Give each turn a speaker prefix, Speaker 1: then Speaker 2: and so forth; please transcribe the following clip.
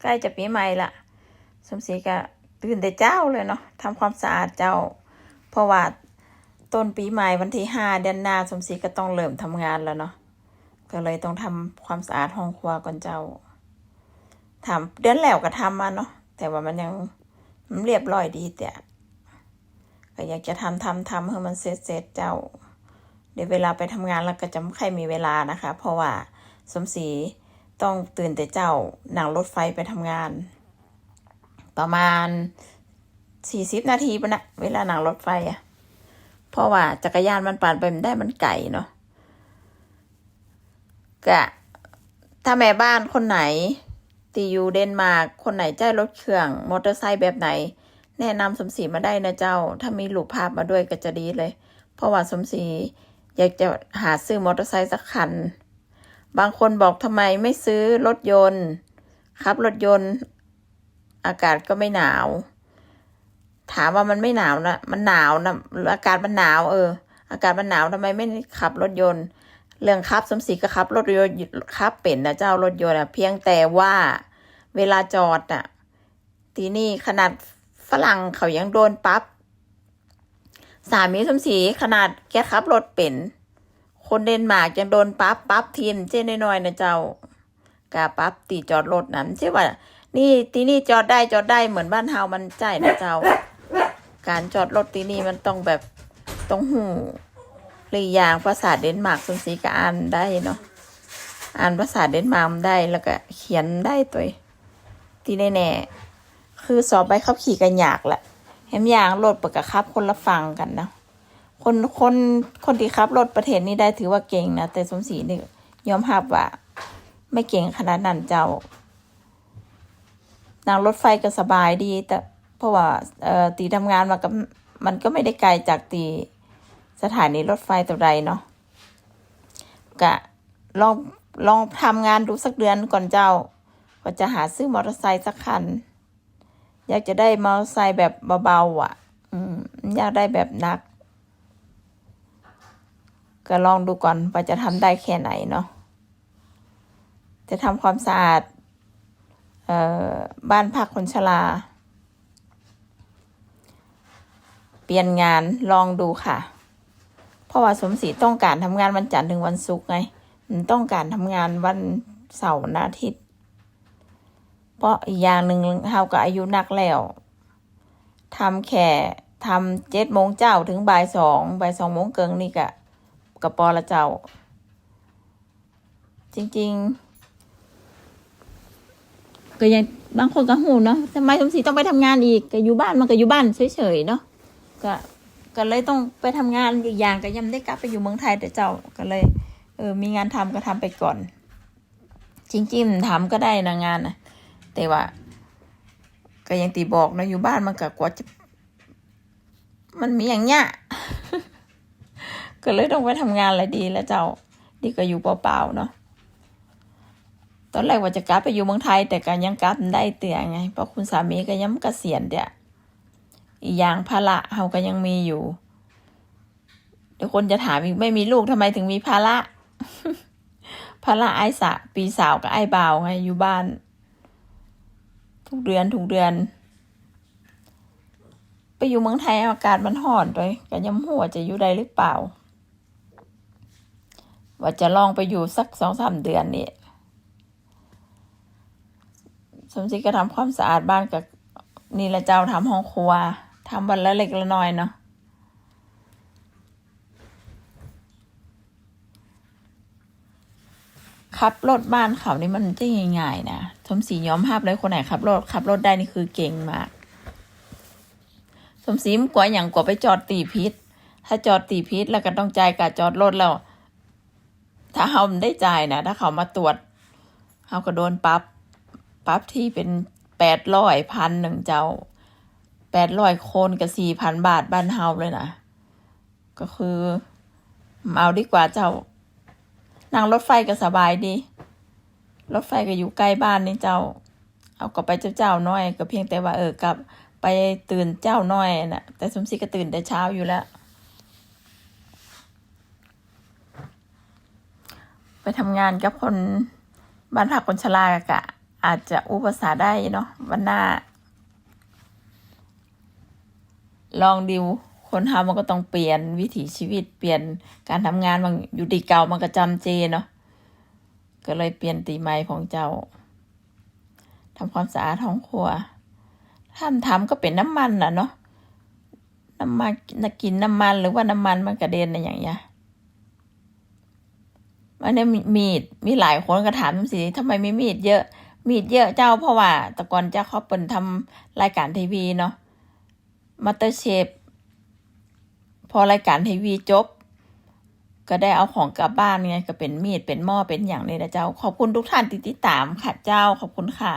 Speaker 1: ใกล้จะปีใหม่ละสมศรีก็ตื่นแต่เจ้าเลยเนาะทำความสะอาดเจ้า เพราะว่าต้นปีใหม่วันที่ห้าเดือนหน้าสมศรีก็ต้องเริ่มทำงานแล้วเนาะก็เลยต้องทำความสะอาดห้องครัวก่อนเจ้าทำเดือนแล้วก็ทำมาเนาะแต่ว่ามันยังมันเรียบร้อยดีแต่ก็อยากจะทำทำทำให้มันเสร็จเสร็จเจ้า เดี๋ยวเวลาไปทำงานแล้วก็จะไม่ค่อยมีเวลานะคะ เพราะว่าสมศรี ต้องตื่นแต่เจ้านั่งรถไฟไปทำงาน ประมาณสี่สิบนาทีปะนะเวลานั่งรถไฟอะเพราะว่าจักรยานมันปั่นไปมันได้มันไก่เนาะก็ถ้าแม่บ้านคนไหนตีอยู่เดนมาร์กคนไหนใจรถเครื่อง มอเตอร์ไซค์แบบไหน แนะนำสมศรีมาได้นะเจ้า ถ้ามีรูปภาพมาด้วยก็จะดีเลย เพราะว่าสมศรีอยากจะหาซื้อมอเตอร์ไซค์สักคัน บางคนบอกทำไมไม่ซื้อรถยนต์ขับรถยนต์ อากาศก็ไม่หนาว ถามว่ามันไม่หนาวนะมันหนาวนะอากาศมันหนาวเออ อากาศมันหนาวทำไมไม่ขับรถยนต์ เรื่องขับสมศรีก็ขับรถยนต์ขับเป็นนะเจ้ารถยนต์อะเพียงแต่ว่าเวลาจอดน่ะทีนี่ขนาดฝรั่งเขายังโดนปรั๊บสามีสมศรีขนาดแกขับรถเป็น คนเดนมาร์กยังโดนปั๊บปั๊บทีนเจ้น้อยๆนะเจ้ากาปั๊บตีจอดรถนั้นใช่ว่า นี่ที่นี่จอดได้จอดได้เหมือนบ้านเฮามันใจนะเจ้า การจอดรถที่นี่มันต้องแบบต้องหูหรืออย่างภาษาเดนมาร์กสมศรีก็อ่านได้เนาะอ่านภาษาเดนมาร์กได้แล้วก็เขียนได้ตัวที่แน่ๆคือสอบใบขับขี่กันยากแหละแฮมยางรถปกขับคนละฟังกันนะ คนคนคนที่ขับรถประเทศนี้ได้ถือว่าเก่งนะแต่สมศรีนี่ยอมรับว่า ไม่เก่งขนาดนั้นเจ้า นั่งรถไฟก็สบายดี แต่เพราะว่าเอ่อตีทำงานมากับมันก็ไม่ได้ไกลจากตีสถานีรถไฟตัวใดเนาะกะลองลองทำงานดูสักเดือนก่อนเจ้า ก็จะหาซื้อมอเตอร์ไซค์สักคัน อยากจะได้มอเตอร์ไซค์แบบเบาๆอะ อืมอยากได้แบบหนัก ก็ลองดูก่อนว่าจะทำได้แค่ไหนเนาะจะทำความสะอาดออบ้านพักคนชราเปลี่ยนงานลองดูค่ะ เพราะว่าสมศรีต้องการทำงานวันจันทร์ถึงวันศุกร์ไงมันต้องการทำงานวันเสาร์นอาทิตย์ เพราะอีกอย่างหนึ่งเฮาก็อายุนักแล้วทำแค่ทำเจ็ดโมงเจ้าถึงบ่ายสองบ่ายสองโมงเกิงนี่กะ กับปอละเจ้า จริง ๆ ก็ยังบางคนก็หูเนาะทำไมสมศรีต้องไปทำงานอีกก็อยู่บ้านมันก็อยู่บ้านเฉยๆเนาะก็ก็เลยต้องไปทำงานอีกอย่างก็ยังได้กลับไปอยู่เมืองไทยแต่เจ้าก็เลย เออ มีงานทำก็ทำไปก่อน จริงๆทำก็ได้นะงานนะแต่ว่า ก็ยังตีบอกนะอยู่บ้านมันก็กว่าจะมันมีอย่างเงี้ย ก็เลยต้องไปทำงานอะไรดีแล้วเจ้าดีก็อยู่เปล่าๆเนาะตอนแรกว่าจะกลับไปอยู่เมืองไทย แต่ก็ยังกลับได้เตี่ยไงเพราะคุณสามีก็ยังเกษียณเดี่ยอีกอย่างภาระเขาก็ยังมีอยู่เดี๋ยวคนจะถามอีกไม่มีลูกทำไมถึงมีภาระภาระไอ้สะปีสาวกับไอ้บ่าวไงอยู่บ้าน ทุกเดือนทุกเดือน ไปอยู่เมืองไทยอากาศมันห่อนด้วยก็ยังหัวจะอยู่ได้หรือเปล่า ว่าจะลองไปอยู่สักสองสามเดือนนี่สมศรีก็ทำความสะอาดบ้านกับนี่ละเจ้าทำห้องครัวทำวันละเล็กละน้อยเนาะขับรถบ้านเขานี่มันจะง่ายๆนะสมศรียอมรับเลยคนไหนขับรถขับรถได้นี่คือเก่งมาก สมศรีมกว่าอย่างกว่าไปจอดตีพิษ ถ้าจอดตีพิษแล้วก็ต้องจ่ายกาจอดรถแล้ว ถ้าเขาได้จ่ายนะถ้าเขามาตรวจเขาก็โดนปรับปรับที่เป็นแปดร้อยพันหนึ่งเจ้าแปดร้อยคนกับสี่พันบาทบ้านเฮาเลยนะก็คือเอาดีกว่าเจ้านั่งรถไฟก็สบายดี รถไฟก็อยู่ใกล้บ้านนี่เจ้า เอาก็ไปเจ้าเจ้าน้อย ก็เพียงแต่ว่าเออกลับไปตื่นเจ้าน้อยนะแต่สมศรีก็ตื่นแต่เช้าอยู่แล้ว ไปทำงานกับคนบ้านพักคนชรากะ อาจจะอุปสรรคได้เนาะวันหน้า ลองดิวคนทำมันก็ต้องเปลี่ยนวิถีชีวิตเปลี่ยนการทำงานมันอยู่ดีเก่ามันก็จำเจเนาะก็เลยเปลี่ยนตีใหม่ของเจ้าทำความสะอาดห้องครัวถ้าทำก็เป็นน้ำมันน่ะเนาะน้ำมันน่ะกินน้ำมันหรือว่าน้ำมันมันกระเด็นอะไรอย่างเงี้ย อันนี้มีดมีหลายคนก็ถามสิทำไมไม่มีดเยอะ มีดเยอะเจ้าเพราะว่าแต่ก่อนเจ้าเขาเป็นทำรายการทีวีเนาะมาเตอร์เชฟพอรายการทีวีจบ ก็ได้เอาของกลับบ้านไงก็เป็นมีดเป็นหม้อเป็นอย่างนี้นะเจ้า ขอบคุณทุกท่านที่ติดตามค่ะเจ้าขอบคุณค่ะ